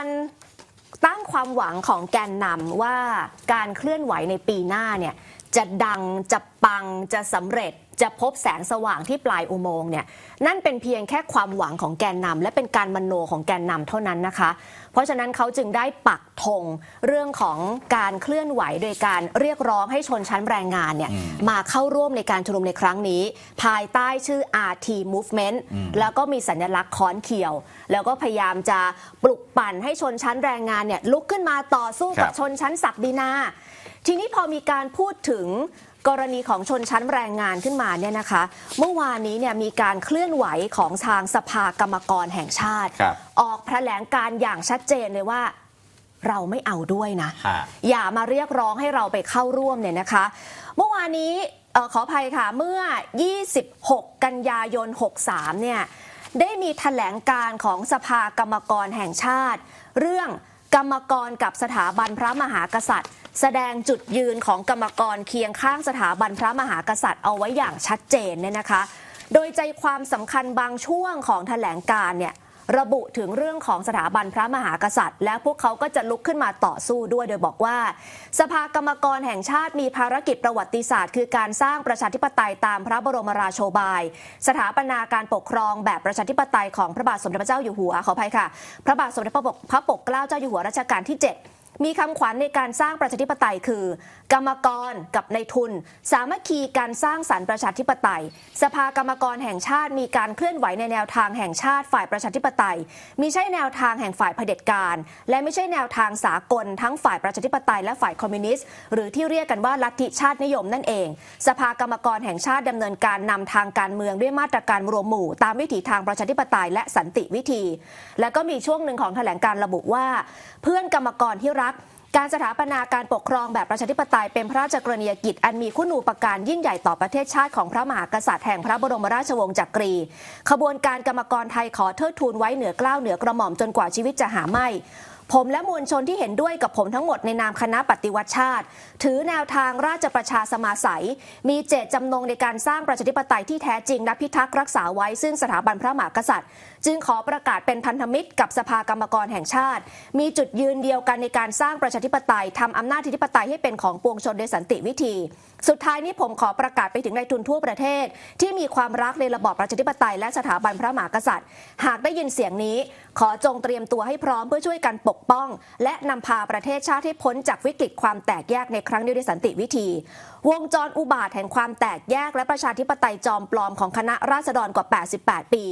การตั้งความหวังของแกนนำว่าการเคลื่อนไหวในปีหน้าเนี่ยจะดังจะ ปังจะสำเร็จจะพบแสงสว่างที่ปลายอุโมงค์เนี่ยนั่นเป็นเพียงแค่ความหวังของแกนนำและเป็นการมโนของแกนนำเท่านั้นนะคะ เพราะฉะนั้นเขาจึงได้ปักธงเรื่องของการเคลื่อนไหวโดยการเรียกร้องให้ชนชั้นแรงงานเนี่ยมาเข้าร่วมในการชุมนุมในครั้งนี้ ภายใต้ชื่อ RT Movement แล้วก็มีสัญลักษณ์ค้อนเขียว แล้วก็พยายามจะปลุกปั่นให้ชนชั้นแรงงานเนี่ยลุกขึ้นมาต่อสู้กับครับชนชั้นศักดินาทีนี้พอมีการพูดถึง กรณีของชนชั้นแรงงานขึ้นมาเนี่ยนะคะ เมื่อวานนี้เนี่ยมีการเคลื่อนไหวของทางสภากรรมกรแห่งชาติครับออกแถลงการอย่างชัดเจนเลยว่าเราไม่เอาด้วยนะฮะอย่ามาเรียกร้องให้เราไปเข้าร่วมเนี่ยนะคะ เมื่อวานนี้เอ่อขออภัยค่ะ เมื่อ 26 กันยายน 63 เนี่ย ได้มีแถลงการของสภากรรมกรแห่งชาติ เรื่องกรรมกรกับสถาบันพระมหากษัตริย์ แสดงจุดยืนของกรรมกรเคียงข้างสถาบันพระมหากษัตริย์เอาไว้อย่างชัดเจนเนี่ยนะคะ โดยใจความสำคัญบางช่วงของแถลงการเนี่ยระบุถึงเรื่องของสถาบันพระมหากษัตริย์ และพวกเขาก็จะลุกขึ้นมาต่อสู้ด้วยโดยบอกว่า สภากรรมกรแห่งชาติมีภารกิจประวัติศาสตร์ คือการสร้างประชาธิปไตยตามพระบรมราโชบาย สถาปนาการปกครองแบบประชาธิปไตยของพระบาทสมเด็จพระเจ้าอยู่หัวขออภัยค่ะ พระบาทสมเด็จพระปกพระปกเกล้าเจ้าอยู่หัวรัชกาลที่ 7 มีคำขวัญในการสร้างประชาธิปไตยคือ กรรมกรกับในทุน สามัคคีการสร้างสรรค์ประชาธิปไตย สภากรรมกรแห่งชาติมีการเคลื่อนไหวในแนวทางแห่งชาติฝ่ายประชาธิปไตยมิใช่แนวทางแห่งฝ่ายเผด็จการ และไม่ใช่แนวทางสากล ทั้งฝ่ายประชาธิปไตยและฝ่ายคอมมิวนิสต์หรือที่เรียกกันว่าลัทธิชาตินิยมนั่นเอง สภากรรมกรแห่งชาติดำเนินการนำทางการเมืองด้วยมาตรการรวมหมู่ ตามวิถีทางประชาธิปไตยและสันติวิธี และก็มีช่วงหนึ่งของแถลงการระบุว่า เพื่อนกรรมกรที่รักการสถาปนาการปกครองแบบประชาธิปไตยเป็นพระราชกรณียกิจ อันมีคุณูปการยิ่งใหญ่ต่อประเทศชาติของพระมหากษัตริย์แห่งพระบรมราชวงศ์จักรี ขบวนการกรรมกรไทยขอเทิดทูนไว้เหนือเกล้าวเหนือกระหม่อมจนกว่าชีวิตจะหาไม่ ผมและมวลชนที่เห็นด้วยกับผมทั้งหมดในนามคณะปฏิวัติชาติ ถือแนวทางราชประชาสมาสัย มีเจตจำนงในการสร้างประชาธิปไตยที่แท้จริงและพิทักษ์รักษาไว้ซึ่งสถาบันพระมหากษัตริย์ จึงขอประกาศเป็นพันธมิตรกับสภากรรมกรแห่งชาติ มีจุดยืนเดียวกันในการสร้างประชาธิปไตยทำอำนาจธิปไตยให้เป็นของปวงชนโดยสันติวิธี สุดท้ายนี้ผมขอประกาศไปถึงนายทุนทั่วประเทศ ที่มีความรักในระบอบประชาธิปไตยและสถาบันพระมหากษัตริย์ หากได้ยินเสียงนี้ ขอจงเตรียมตัวให้พร้อมเพื่อช่วยกันปกป้อง และนำพาประเทศชาติให้พ้นจากวิกฤตความแตกแยกในครั้งนี้ด้วยสันติวิธี วงจรอุบาทแห่งความแตกแยกและประชาธิปไตยจอมปลอมของคณะราษฎรกว่า 88 ปี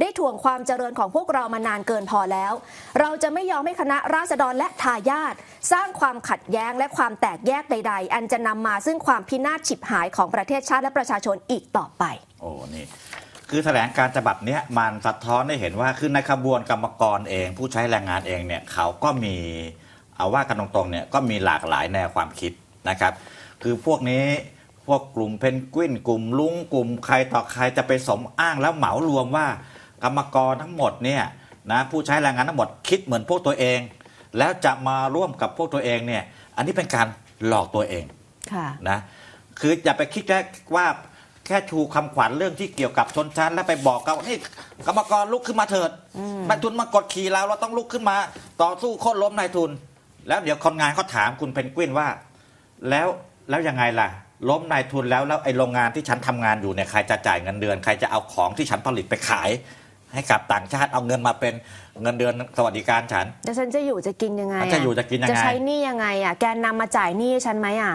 ได้ถ่วงความเจริญของพวกเรามานานเกินพอแล้ว เราจะไม่ยอมให้คณะราษฎรและทายาทสร้างความขัดแย้งและความแตกแยกใด ๆ อันจะนำมาซึ่งความพินาศฉิบหายของประเทศชาติและประชาชนอีกต่อไป โอ้นี่ คือแถลงการฉบับเนี้ยมันสะท้อนให้เห็นว่าคือในขบวนกรรมกรเอง ผู้ใช้แรงงานเองเนี่ยเขาก็มีเอาว่ากันตรงๆเนี่ยก็มีหลากหลายแนวความคิดนะครับ คือพวกนี้พวกกลุ่มเพนกวินกลุ่มลุงกลุ่มใครต่อใครจะไปสมอ้างแล้วเหมารวมว่า กรรมกรทั้งหมดเนี่ยนะผู้ใช้แรงงานทั้งหมดคิดเหมือนพวกตัวเอง แล้วจะมาร่วมกับพวกตัวเองเนี่ยอันนี้เป็นการหลอกตัวเองค่ะนะคืออย่าไปคิดแค่ว่า แค่ชูคำขวัญเรื่องที่เกี่ยวกับชนชั้น แล้วไปบอกเขานี่กรรมกรลุกขึ้นมาเถิดนายทุนมากดขี่เราเราต้องลุกขึ้นมา ต่อสู้โค่นล้มนายทุน แล้วเดี๋ยวคนงานเขาถามคุณเพนกวินว่า แล้วแล้วยังไงล่ะ ล้มนายทุนแล้วแล้วไอ้โรงงานที่ฉันทำงานอยู่เนี่ยใครจะจ่ายเงินเดือน ใครจะเอาของที่ฉันผลิตไปขาย ให้กับต่างชาติเอาเงินมาเป็นเงินเดือนสวัสดิการฉันแต่ฉันจะอยู่จะกินยังไงจะอยู่จะกินยังไง จะใช้หนี้ยังไงอะ แกนนำมาจ่ายหนี้ให้ฉันไหมอะ